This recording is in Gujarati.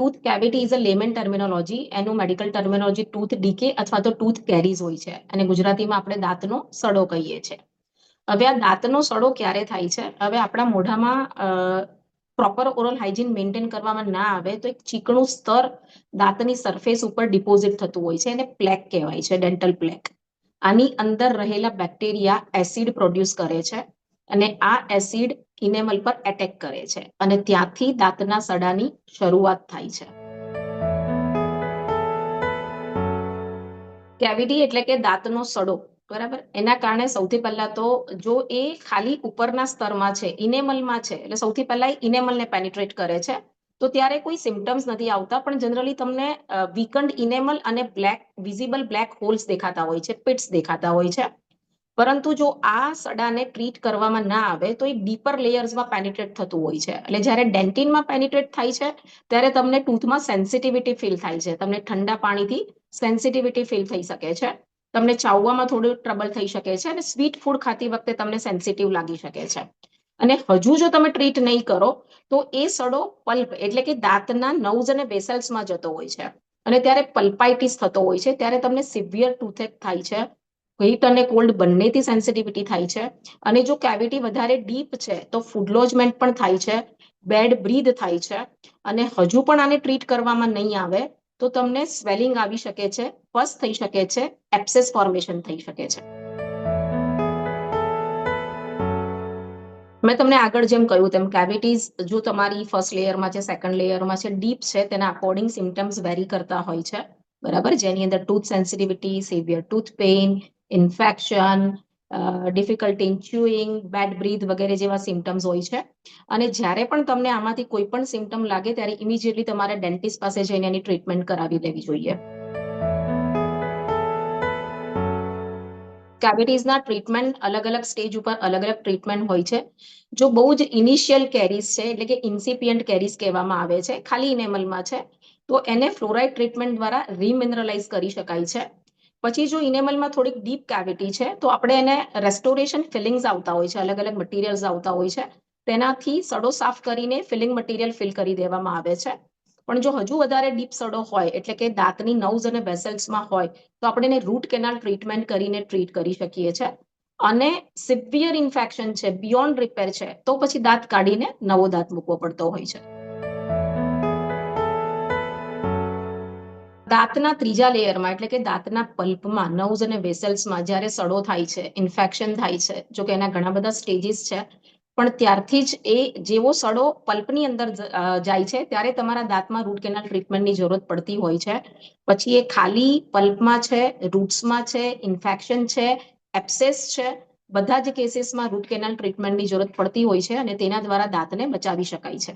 Tooth cavity is a layman terminology એનું મેડિકલ ટર્મિનોલોજી ટૂથ ડીકે અથવા તો ટૂથ કેરીઝ હોય છે. અને ગુજરાતીમાં આપણે દાંતનો સડો કહીએ છીએ હવે આ દાંતનો સડો ક્યારે થાય છે? હવે આપણા મોઢામાં પ્રોપર ઓરલ હાઇજીન મેન્ટેન કરવામાં ના આવે તો એક ચીકણું સ્તર દાંતની સરફેસ ઉપર ડિપોઝિટ થતું હોય છે. એને પ્લેક કહેવાય છે ડેન્ટલ પ્લેક આની અંદર રહેલા બેક્ટેરિયા એસિડ પ્રોડ્યુસ કરે છે. અને આ એસિડ ઇનેમલ પર એટેક કરે છે અને ત્યાંથી દાંતના સડાની શરૂઆત થાય છે. કેવિટી એટલે કે દાંતનો સડો, બરાબર? એના કારણે સૌથી પહેલા તો જો એ ખાલી ઉપરના સ્તરમાં છે ઇનેમલમાં છે, એટલે સૌથી પહેલા ઇનેમલને પેનિટ્રેટ કરે છે, તો ત્યારે કોઈ સિમ્ટમ્સ નથી આવતા, પણ જનરલી તમને વીકન્ડ ઇનેમલ અને બ્લેક વિઝિબલ બ્લેક હોલ્સ દેખાતા હોય છે પિટ્સ દેખાતા હોય છે. પરંતુ જો આ સડાને ટ્રીટ કરવામાં ના આવે, તો એ ડીપર લેયર્સમાં પેનિટ્રેટ થતું હોય છે. એટલે જ્યારે ડેન્ટિનમાં પેનિટ્રેટ થાય છે, ત્યારે તમને ટૂથમાં સેન્સિટિવિટી ફીલ થાય છે. તમને ઠંડા પાણીથી સેન્સિટિવિટી ફીલ થઈ શકે છે. તમને ચાવવામાં થોડું ટ્રબલ થઈ શકે છે અને સ્વીટ ફૂડ ખાતી વખતે તમને સેન્સિટિવ લાગી શકે છે. અને હજુ જો તમે ટ્રીટ નહીં કરો, તો એ સડો પલ્પ એટલે કે દાંતના નવ્સ અને વેસલ્સમાં જતો હોય છે. અને ત્યારે પલ્પાઇટિસ થતો હોય છે, ત્યારે તમને સિવિયર ટૂથેક થાય છે. હીટ અને કોલ્ડ બંનેથી સેન્સિટિવિટી થાય છે. અને જો કેવિટી વધારે ડીપ છે, તો ફૂડલોજમેન્ટ પણ થાય છે. બેડ બ્રીધ થાય છે. અને હજુ પણ આને ટ્રીટ કરવામાં નહીં આવે, તો તમને સ્વેલિંગ આવી શકે છે પસ થઈ શકે છે એપ્સેસ ફોર્મેશન થઈ શકે છે. મેં તમને આગળ જેમ કહ્યું તેમ કેવિટીઝ જો તમારી ફર્સ્ટ લેયરમાં છે સેકન્ડ લેયરમાં છે ડીપ છે, તેના અકોર્ડિંગ સિમ્ટમ્સ વેરી કરતા હોય છે. બરાબર? જેની અંદર tooth sensitivity severe tooth pain infection difficulty in chewing bad breath વગેરે જેવા સિમ્ટમ્સ હોય છે. અને જ્યારે પણ તમને આમાંથી કોઈ પણ સિમ્ટમ લાગે, ત્યારે ઇમિજિએટલી તમારે ડેન્ટિસ્ટ પાસે જઈને એની ટ્રીટમેન્ટ કરાવી લેવી જોઈએ. કેવિટીઝના ટ્રીટમેન્ટ અલગ અલગ સ્ટેજ ઉપર અલગ અલગ ટ્રીટમેન્ટ હોય છે. જો બહુ જ ઇનિશિયલ કેરીઝ છે, એટલે કે ઇન્સિપિયન્ટ કેરીઝ કહેવામાં આવે છે, ખાલી ઇનેમલમાં છે, તો એને ફ્લોરાઇડ ટ્રીટમેન્ટ દ્વારા રીમિનરલાઇઝ કરી શકાય છે. પછી જો ઇનેમલમાં થોડીક ડીપ કેવિટી છે, તો આપણે એને રેસ્ટોરેશન ફિલિંગ્સ આવતા હોય છે અલગ અલગ મટીરિયલ્સ આવતા હોય છે, તેનાથી સડો સાફ કરીને ફિલિંગ મટીરિયલ ફિલ કરી દેવામાં આવે છે. પણ જો હજુ વધારે ડીપ સડો હોય, એટલે કે દાંતની નવ્સ અને વેસલ્સમાં હોય, તો આપણે એને રૂટ કેનાલ ટ્રીટમેન્ટ કરીને ટ્રીટ કરી શકીએ છીએ અને સિવિયર ઇન્ફેક્શન છે બિયોન્ડ રિપેર છે, તો પછી દાંત કાઢીને નવો દાંત મૂકવો પડતો હોય છે. દાંતના ત્રીજા લેયરમાં, એટલે કે દાંતના પલ્પમાં નવ્સ અને વેસલ્સમાં જ્યારે સડો થાય છે, ઇન્ફેક્શન થાય છે, જો કે એના ઘણા બધા સ્ટેજીસ છે, પણ ત્યારથી જ એ જેવો સડો પલ્પની અંદર જાય છે, ત્યારે તમારા દાંતમાં રૂટ કેનાલ ટ્રીટમેન્ટની જરૂરત પડતી હોય છે. પછી એ ખાલી પલ્પમાં છે રૂટ્સમાં છે ઇન્ફેક્શન છે એપ્સેસ છે, બધા જ કેસીસમાં રૂટ કેનાલ ટ્રીટમેન્ટની જરૂરત પડતી હોય છે અને તેના દ્વારા દાંતને બચાવી શકાય છે.